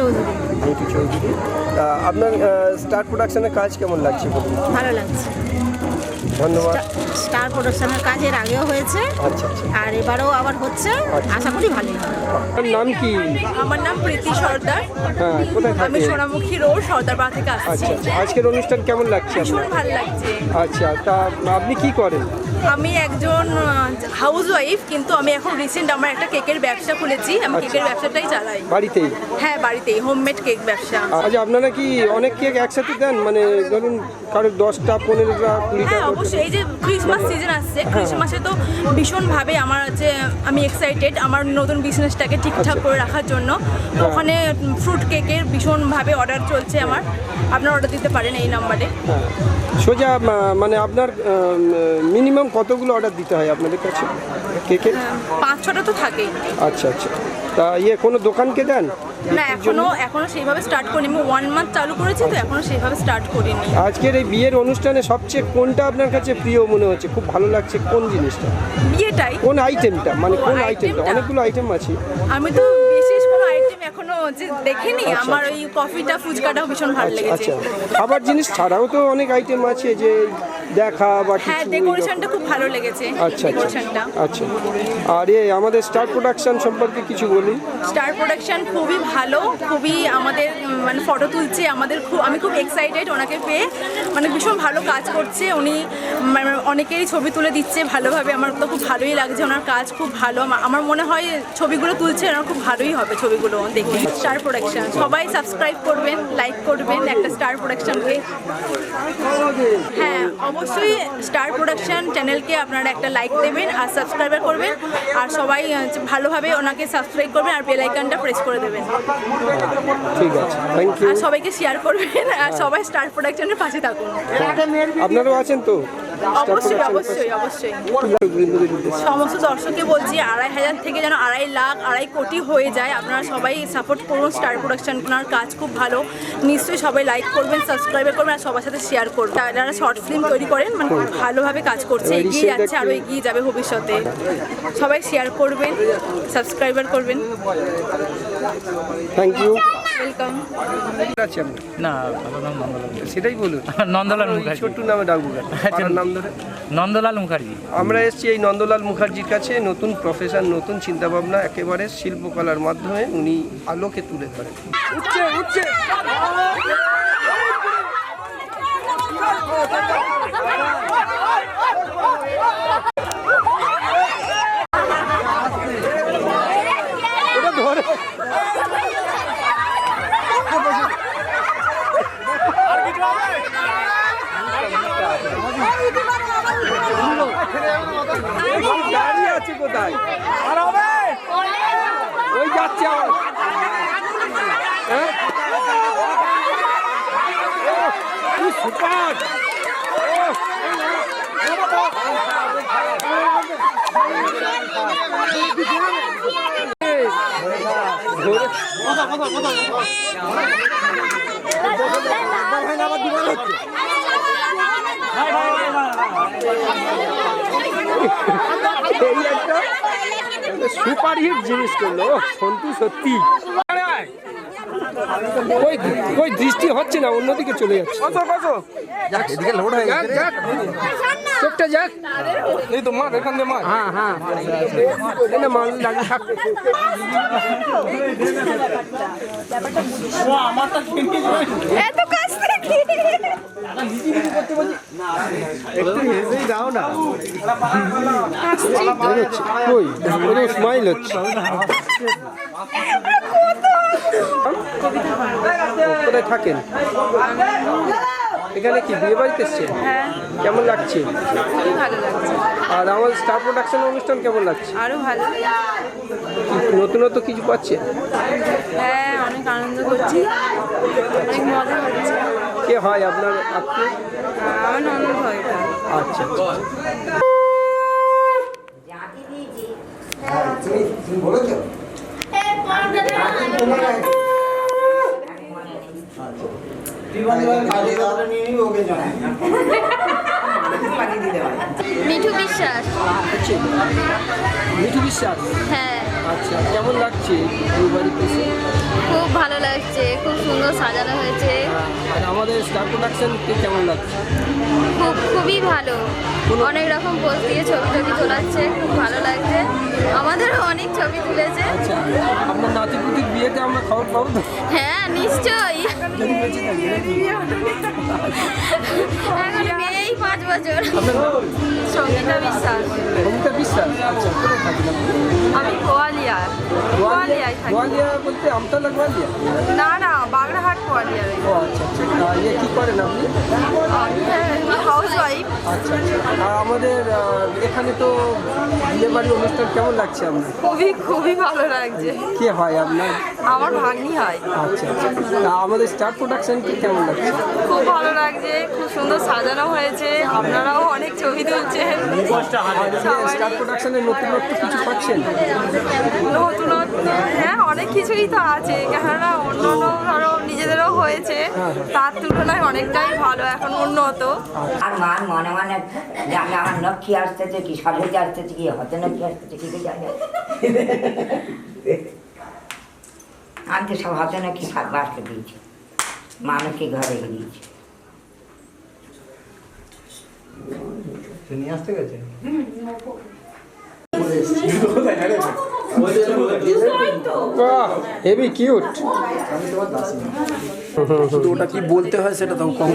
চৌধুরী। মিঠু চৌধুরী। তা আপনার স্টার প্রোডাকশনের কাজ কেমন লাগছে বলুন? ভালো লাগছে। ধন্যবাদ। স্টার প্রোডাকশনের কাজ এর আগেও হয়েছে। আচ্ছা আচ্ছা। আর এবারেও আবার হচ্ছে। আশা করি ভালোই হবে। আপনার নাম কি? আমার নাম প্রীতি সর্দার। হ্যাঁ আমি সোনামুখী রোড সর্দারপাড়া থেকে আসছি। আচ্ছা আচ্ছা। আজকের অনুষ্ঠান কেমন লাগছে ভীষণ ভালো লাগছে। আচ্ছা তা আপনি কি করেন? আমি একজন হাউস ওয়াইফ কিন্তু আমি এখন রিসেন্ট আমার একটা কেকের ব্যবসা খুলেছি। আমি আচ্ছা। কেকের ব্যবসাটাই চালাই। বাড়িতেই? হ্যাঁ বাড়িতেই হোমমেড কেক ব্যবসা। আচ্ছা আপনারা কি অনেক কেক একসাথে দেন? মানে ধরুন কারও দশটা পনেরোটা কুড়িটা হ্যাঁ অবশ্যই। এই যে ক্রিসমাস সিজন আসছে ক্রিসমাসে তো ভীষণভাবে আমার আছে আমি এক্সাইটেড আমার নতুন বিজনেসটাকে ঠিকঠাক করে রাখার জন্য। তো ওখানে ফ্রুট কেকের ভীষণভাবে অর্ডার চলছে আমার। আপনারা অর্ডার দিতে পারেন এই নাম্বারে হ্যাঁ। সোজা মানে আপনার মিনিমাম কতগুলো অর্ডার দিতে হয় আপনাদের কাছে? কেকের পাঁচ ছটা তো থাকেই। আচ্ছা আচ্ছা। তা ইয়ে কোনো দোকানকে দেন? না এখনও এখনও সেইভাবে স্টার্ট করিনি। আমি ওয়ান মান্থ চালু করেছি তো এখনও সেইভাবে স্টার্ট করিনি। আজকের এই বিয়ের অনুষ্ঠানে সবচেয়ে কোনটা আপনার কাছে প্রিয় মনে হচ্ছে? খুব ভালো লাগছে কোন জিনিসটা? বিয়েটাই। কোন আইটেমটা মানে কোন আইটেমটা অনেকগুলো আইটেম আছে। আমি তো বিশেষ কোনো আইটেম এখনও যে দেখিনি। আচ্ছা, আমার আচ্ছা। ওই কফিটা ফুচকাটাও ভীষণ ভালো লেগেছে। আচ্ছা। খাবার জিনিস ছাড়াও তো অনেক আইটেম আছে যে দেখা বা হ্যাঁ ডেকোরেশনটা খুব ভালো লেগেছে আচ্ছা আচ্ছা ডেকোরেশনটা আচ্ছা। আর এ আমাদের স্টার প্রোডাকশন সম্পর্কে কিছু বলুন। স্টার প্রোডাকশন খুবই ভালো খুবই আমাদের মানে ফটো তুলছে আমাদের খুব আমি খুব এক্সাইটেড ওনাকে পেয়ে। মানে ভীষণ ভালো কাজ করছে উনি মানে অনেকেরই ছবি তুলে দিচ্ছে ভালোভাবে আমার তো খুব ভালোই লাগছে ওনার কাজ খুব ভালো। আমা- আমার মনে হয় ছবিগুলো তুলছে ওনার খুব ভালোই হবে ছবিগুলো দেখে স্টার প্রোডাকশন সবাই সাবস্ক্রাইব করবেন লাইক করবেন একটা স্টার প্রোডাকশনকে হ্যাঁ অবশ্যই স্টার প্রোডাকশান চ্যানেলকে আপনারা একটা লাইক দেবেন আর সাবস্ক্রাইবার করবেন। আর সবাই ভালোভাবে ওনাকে সাবস্ক্রাইব করবেন আর বেল আইকনটা প্রেস করে দেবেন। ঠিক আছে থ্যাংক ইউ আর সবাইকে শেয়ার করবেন আর সবাই স্টার প্রোডাকশানের পাশে থাকুন। আপনারাও আছেন তো? অবশ্যই অবশ্যই অবশ্যই সমস্ত দর্শককে বলছি আড়াই হাজার থেকে যেন আড়াই লাখ আড়াই কোটি হয়ে যায় আপনারা সবাই সাপোর্ট করুন স্টার প্রোডাকশন ওনার কাজ খুব ভালো। নিশ্চয়ই সবাই লাইক করবেন সাবস্ক্রাইব করবেন আর সবার সাথে শেয়ার করবেন। যারা শর্ট ফিল্ম তৈরি করেন মানে খুব ভালোভাবে কাজ করছে এগিয়ে যাচ্ছে আরও এগিয়ে যাবে ভবিষ্যতে। সবাই শেয়ার করবেন সাবস্ক্রাইবার করবেন। থ্যাংক ইউ ওয়েলকাম আছে না আমার নাম নন্দলাল সেটাই বলুন। নন্দলাল মুখার্জি। ছোট্ট নামে ডাকবো আচ্ছা। নাম ধরে। নন্দলাল মুখার্জি। আমরা এসেছি এই নন্দলাল মুখার্জির কাছে নতুন প্রফেশন নতুন চিন্তাভাবনা একেবারে শিল্পকলার মাধ্যমে উনি আলোকে তুলে ধরেন। উঠছে উঠছে ওটা ধরে দাঁড়িয়ে আছে কোথায় ওই যাচ্ছে আবার হ্যাঁ? ওহ, কি সুপার ওহ। এই, ধরে- এই একটা সুপার হিট জিনিস করল। সন্তু সত্যি। ওই ওই দৃষ্টি হচ্ছে না অন্যদিকে চলে যাচ্ছে। এদিকে লোড হয়ে যাক যাক। চোখটা যাক। এই তো মার এখান দিয়ে মার। হ্যাঁ হ্যাঁ। এনে মাল লাগে থাক। এত কাছ থেকে কোথায় থাকেন এখানে কি বিয়ে বাড়িতে এসছেন কেমন লাগছে আর আমার স্টার প্রোডাকশন অনুষ্ঠান কেমন লাগছে আরও ভালো কি নতুনত্ব কিছু পাচ্ছে হ্যাঁ অনেক আনন্দ করছি অনেক মজা হচ্ছে কে হয় আপনার আত্মীয়? হয় আচ্ছা আচ্ছা। মিঠু বিশ্বাস। মিঠু বিশ্বাস? হ্যাঁ। আচ্ছা কেমন লাগছে এই বাড়িতে খুব ভালো লাগছে খুব সুন্দর সাজানো হয়েছে। আর আমাদের স্টার প্রোডাকশনকে কেমন লাগছে? খুব খুবই ভালো। অনেক রকম পোজ দিয়ে ছবি টবি তোলাচ্ছে খুব ভালো লাগছে। আমাদেরও অনেক ছবি তুলেছে। আচ্ছা আপনার নাতিপুতির বিয়েতে আমরা খবর পাবো হ্যাঁ নিশ্চয়ই? এখন মেয়েই পাঁচ বছর। সঙ্গীতা বিশ্বাস। অমিতা বিশ্বাস? আচ্ছা আমি কোয়ালিয়া কোয়ালিয়ায় থাকি। গোয়ালিয়া বলতে আমতলা গোয়ালিয়া? না না বাগড়াহাট কোয়ালিয়ায় ও আচ্ছা আচ্ছা। ইয়ে কী করেন আপনি? হাউস ওয়াইফ আচ্ছা আচ্ছা। আর আমাদের এখানে তো বিয়ে বাড়ির অনুষ্ঠান কেমন লাগছে আপনার? খুবই খুবই ভালো লাগছে। কে হয় আপনার? আমার ভাগ্নি হয়। আচ্ছা আচ্ছা। আমাদের স্টার প্রোডাকশনকে কেমন লাগছে? খুব ভালো লাগছে খুব সুন্দর সাজানো হয়েছে আপনারাও অনেক ছবি তুলছেন। স্টার প্রোডাকশনের নতুনত্ব কিছু পাচ্ছেন? নতুনত্ব হ্যাঁ অনেক কিছুই তো আছে। কেননা অন্য অন্য ধরো নিজেদেরও হয়েছে তার তুলনায় অনেকটাই ভালো এখন উন্নত। আর মান মনে মনে যে আমি আমার লক্ষ্মী আসতেছে কি সাবজেক্ট আসতেছে কি হতে লক্ষ্মী আসতেছে কি কি জানি। আমি তো সব হাতে নাকি বাসতে দিয়েছি মানুষকে ঘরে দিয়েছি বাহ হেভি কিউট। ওটা কি বলতে হয় সেটা তো কম।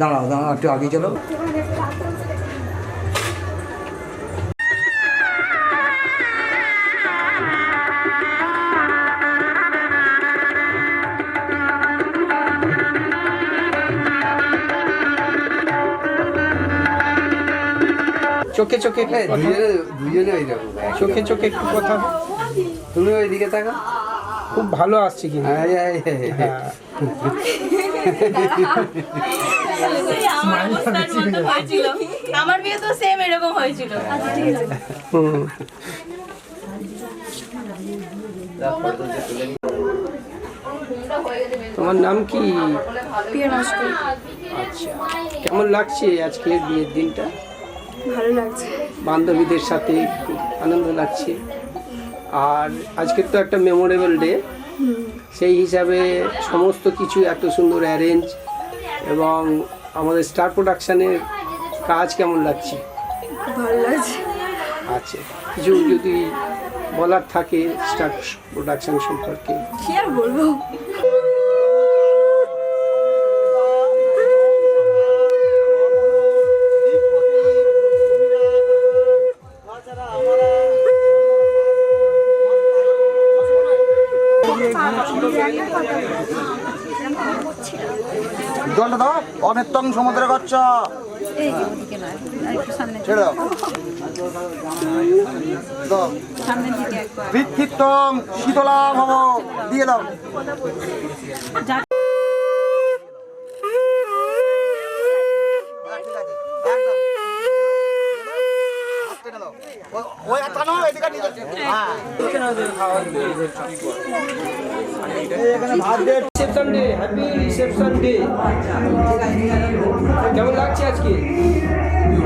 দাঁড়াও দাঁড়াও একটু আগে চলো। চোখে চোখে। দুজনে এইরকম চোখে চোখে একটু কথা তুমি ওইদিকে থাকা। খুব ভালো আসছে কিন্তু। হ্যাঁ। আমার বিয়ে তো সেম এরকম হয়েছিল। তোমার নাম কি? আচ্ছা। কেমন লাগছে আজকের বিয়ের দিনটা? ভালো লাগছে। বান্ধবীদের সাথে খুব আনন্দ লাগছে। আর আজকের তো একটা মেমোরেবল ডে সেই হিসাবে সমস্ত কিছু এত সুন্দর অ্যারেঞ্জ এবং আমাদের স্টার প্রোডাকশানের কাজ কেমন লাগছে? ভালো লাগছে। আছে কিছু যদি বলার থাকে স্টার প্রোডাকশান সম্পর্কে? কি আর বলব? জলটা দাও, অনেত্তং সমুদ্র গচ্ছ। ছেড়ে দাও। বৃক্ষিত্তং শীতলা ভব দিয়ে দাও। ওই একটা এদিকে নিয়ে যাচ্ছে হ্যাঁ। Reception day happy reception day কেমন লাগছে আজকে?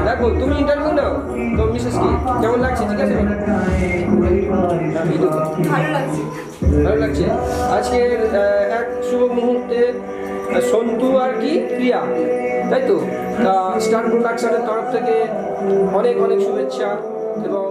দেখো তুমি ইন্টারভিউ নাও তো মিসেসকে কেমন লাগছে? ঠিক আছে? ভালো লাগছে। ভালো লাগছে। আজকের এক শুভ মুহূর্তে সন্তু আর কি প্রিয়া। তাই তো? তা স্টার প্রোডাকশনের তরফ থেকে অনেক অনেক শুভেচ্ছা এবং